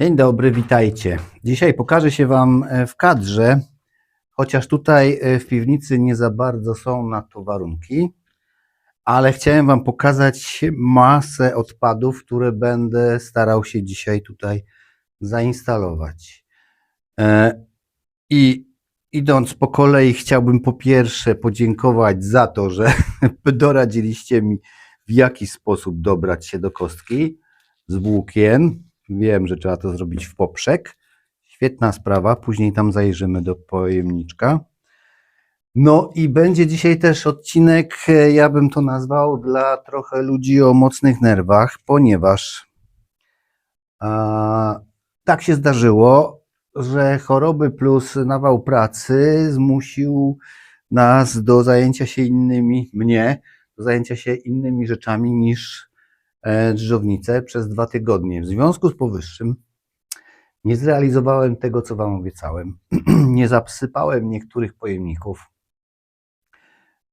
Dzień dobry, witajcie. Dzisiaj pokażę się Wam e, w kadrze, chociaż tutaj e, w piwnicy nie za bardzo są na to warunki, ale chciałem Wam pokazać masę odpadów, które będę starał się dzisiaj tutaj zainstalować. E, I idąc po kolei, chciałbym po pierwsze podziękować za to, że doradziliście mi, w jaki sposób dobrać się do kostki z włókien. Wiem, że trzeba to zrobić w poprzek. Świetna sprawa. Później tam zajrzymy do pojemniczka. No i będzie dzisiaj też odcinek, e, ja bym to nazwał, dla trochę ludzi o mocnych nerwach, ponieważ a, tak się zdarzyło, że choroby plus nawał pracy zmusił nas do zajęcia się innymi, mnie, do zajęcia się innymi rzeczami niż e, dżdżownicę przez dwa tygodnie. W związku z powyższym nie zrealizowałem tego, co Wam obiecałem. nie zasypałem niektórych pojemników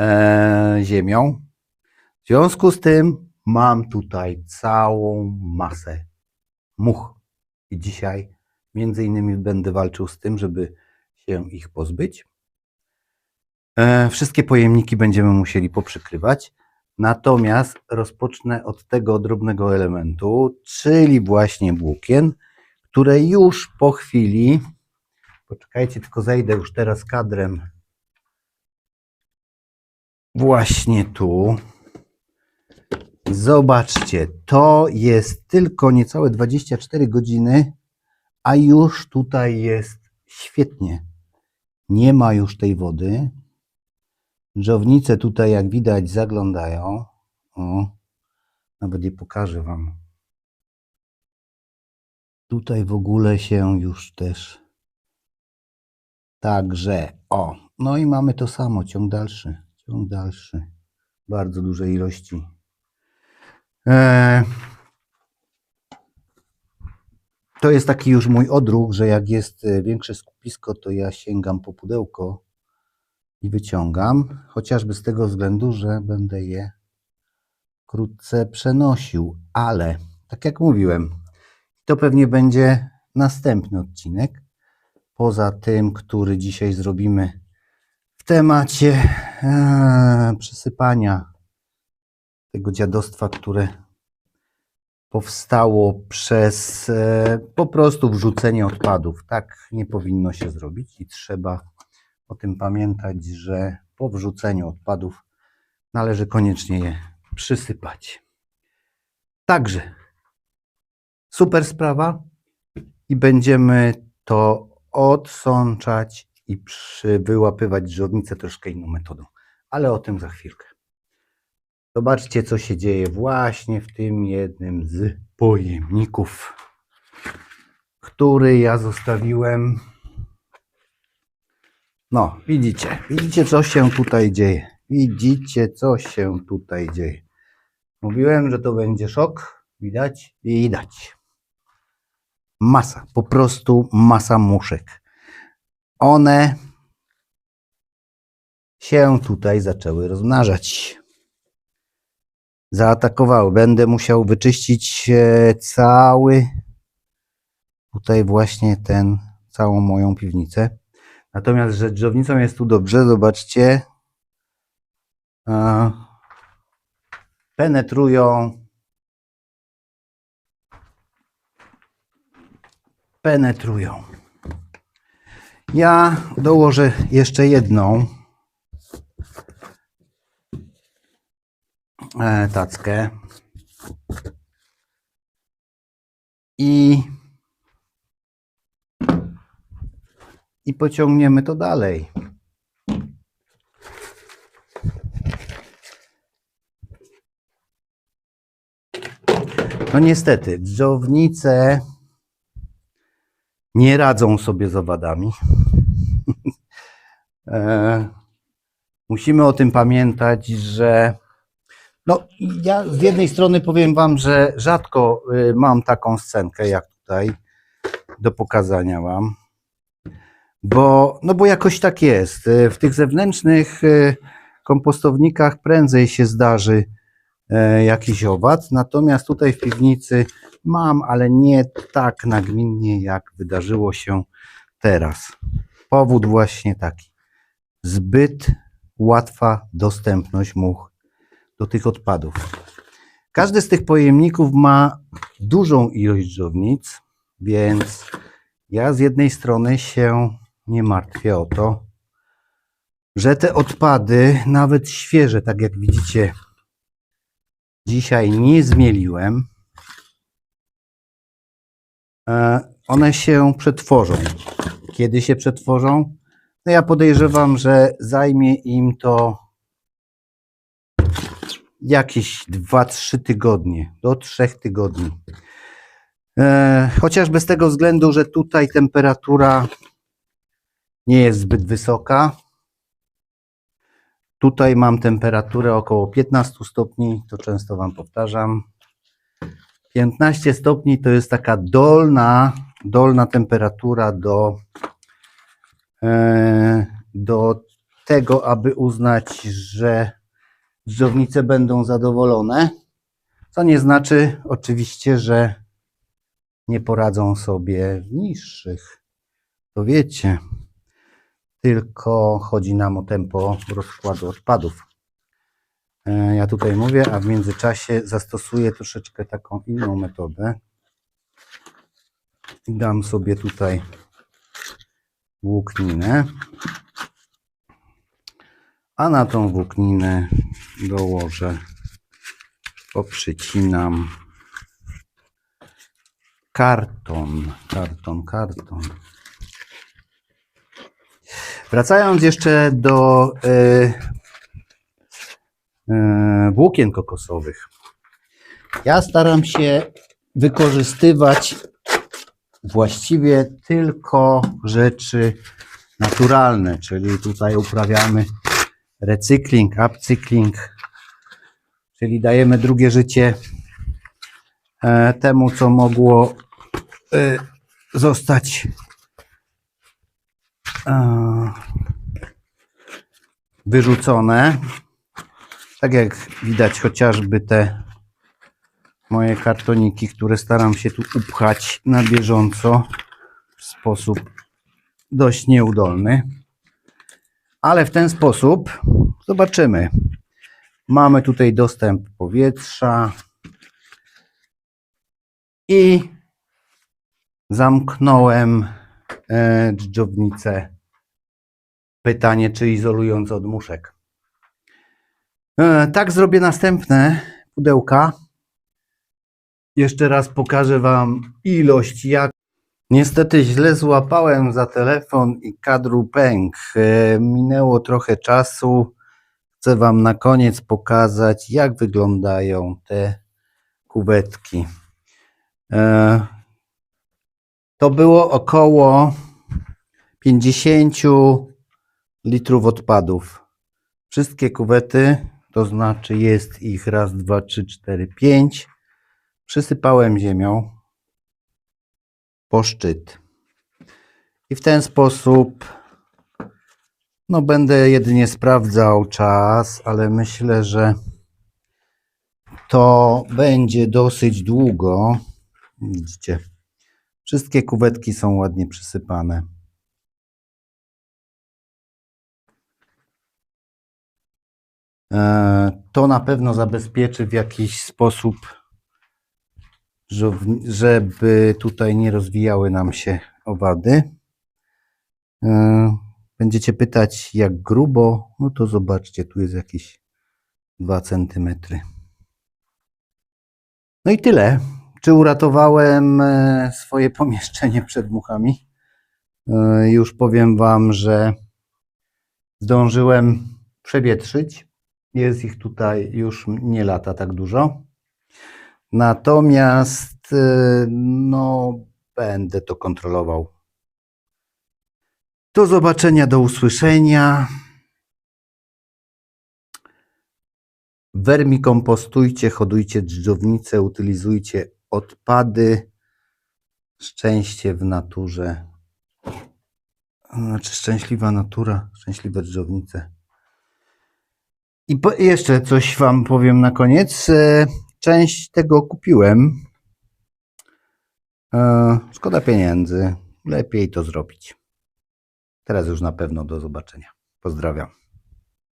e, ziemią. W związku z tym mam tutaj całą masę much. I dzisiaj między innymi będę walczył z tym, żeby się ich pozbyć. E, wszystkie pojemniki będziemy musieli poprzykrywać. Natomiast rozpocznę od tego drobnego elementu, czyli właśnie włókien, które już po chwili, poczekajcie, tylko zejdę już teraz kadrem właśnie tu. Zobaczcie, to jest tylko niecałe 24 godziny, a już tutaj jest świetnie. Nie ma już tej wody. Dżownice tutaj, jak widać, zaglądają. O, nawet je pokażę Wam. Tutaj w ogóle się już też. Także, o, no i mamy to samo, ciąg dalszy, ciąg dalszy. Bardzo duże ilości. E, to jest taki już mój odruch, że jak jest e, większe skupisko, to ja sięgam po pudełko i wyciągam, chociażby z tego względu, że będę je wkrótce przenosił, ale tak jak mówiłem, to pewnie będzie następny odcinek. Poza tym, który dzisiaj zrobimy w temacie e, przysypania tego dziadostwa, które powstało przez e, po prostu wrzucenie odpadów. Tak nie powinno się zrobić i trzeba o tym pamiętać, że po wrzuceniu odpadów należy koniecznie je przysypać. Także super sprawa i będziemy to odsączać i wyłapywać żownicę troszkę inną metodą, ale o tym za chwilkę. Zobaczcie, co się dzieje właśnie w tym jednym z pojemników, który ja zostawiłem. No, widzicie, widzicie, co się tutaj dzieje. Widzicie, co się tutaj dzieje. Mówiłem, że to będzie szok. Widać? Widać. Masa, po prostu masa muszek. One się tutaj zaczęły rozmnażać. Zaatakowały. Będę musiał wyczyścić e, cały tutaj właśnie ten, całą moją piwnicę. Natomiast, że drzewnicą jest tu dobrze, zobaczcie. Penetrują penetrują. Ja dołożę jeszcze jedną e, tackę i i pociągniemy to dalej. No niestety, dżownice nie radzą sobie z owadami. e, musimy o tym pamiętać, że no, ja z jednej strony powiem Wam, że rzadko y, mam taką scenkę jak tutaj do pokazania Wam, bo, no bo jakoś tak jest. Y, W tych zewnętrznych y, kompostownikach prędzej się zdarzy e, jakiś owad. Natomiast tutaj w piwnicy mam, ale nie tak nagminnie, jak wydarzyło się teraz. Powód właśnie taki. Zbyt łatwa dostępność much do tych odpadów. Każdy z tych pojemników ma dużą ilość dżownic, więc ja z jednej strony się nie martwię o to, że te odpady, nawet świeże, tak jak widzicie, dzisiaj nie zmieliłem. E, One się przetworzą. Kiedy się przetworzą? No ja podejrzewam, że zajmie im to jakieś 2-3 tygodnie, do 3 tygodni. E, chociażby z tego względu, że tutaj temperatura nie jest zbyt wysoka. Tutaj mam temperaturę około 15 stopni, to często Wam powtarzam. 15 stopni to jest taka dolna, dolna temperatura do, e, do tego, aby uznać, że dżdżownice będą zadowolone. Co nie znaczy oczywiście, że nie poradzą sobie w niższych. To wiecie. Tylko chodzi nam o tempo rozkładu odpadów. E, Ja tutaj mówię, a w międzyczasie zastosuję troszeczkę taką inną metodę. Dam sobie tutaj włókninę. A na tą włókninę dołożę, poprzycinam karton, karton, karton. Wracając jeszcze do e, e, włókien kokosowych. Ja staram się wykorzystywać właściwie tylko rzeczy naturalne, czyli tutaj uprawiamy recykling, upcykling, czyli dajemy drugie życie e, temu, co mogło zostać wyrzucone. Tak jak widać chociażby te moje kartoniki, które staram się tu upchać na bieżąco w sposób dość nieudolny. Ale w ten sposób zobaczymy. Mamy tutaj dostęp powietrza i zamknąłem e, dżdżownicę. Pytanie, czy izolując od muszek. E, tak zrobię następne pudełka. Jeszcze raz pokażę Wam ilość, jak. Niestety źle złapałem za telefon i kadru pękł. E, Minęło trochę czasu. Chcę Wam na koniec pokazać, jak wyglądają te kuwetki. E, To było około 50 litrów odpadów. Wszystkie kuwety, to znaczy jest ich raz, dwa, trzy, cztery, pięć. Przysypałem ziemią po szczyt. I w ten sposób no będę jedynie sprawdzał czas, ale myślę, że to będzie dosyć długo. Widzicie, wszystkie kuwetki są ładnie przysypane. To na pewno zabezpieczy w jakiś sposób, żeby tutaj nie rozwijały nam się owady. E, Będziecie pytać, jak grubo? No to zobaczcie, tu jest jakieś 2 cm. No i tyle. Czy uratowałem e, swoje pomieszczenie przed muchami? E, Już powiem Wam, że zdążyłem przewietrzyć. Jest ich tutaj już nie lata tak dużo. Natomiast e, no, będę to kontrolował. Do zobaczenia, do usłyszenia. Wermikompostujcie, hodujcie dżdżownice, utylizujcie odpady. Szczęście w naturze. Znaczy szczęśliwa natura, szczęśliwe dżdżownice. I po, jeszcze coś Wam powiem na koniec. E, Część tego kupiłem. E, Szkoda pieniędzy. Lepiej to zrobić. Teraz już na pewno do zobaczenia. Pozdrawiam.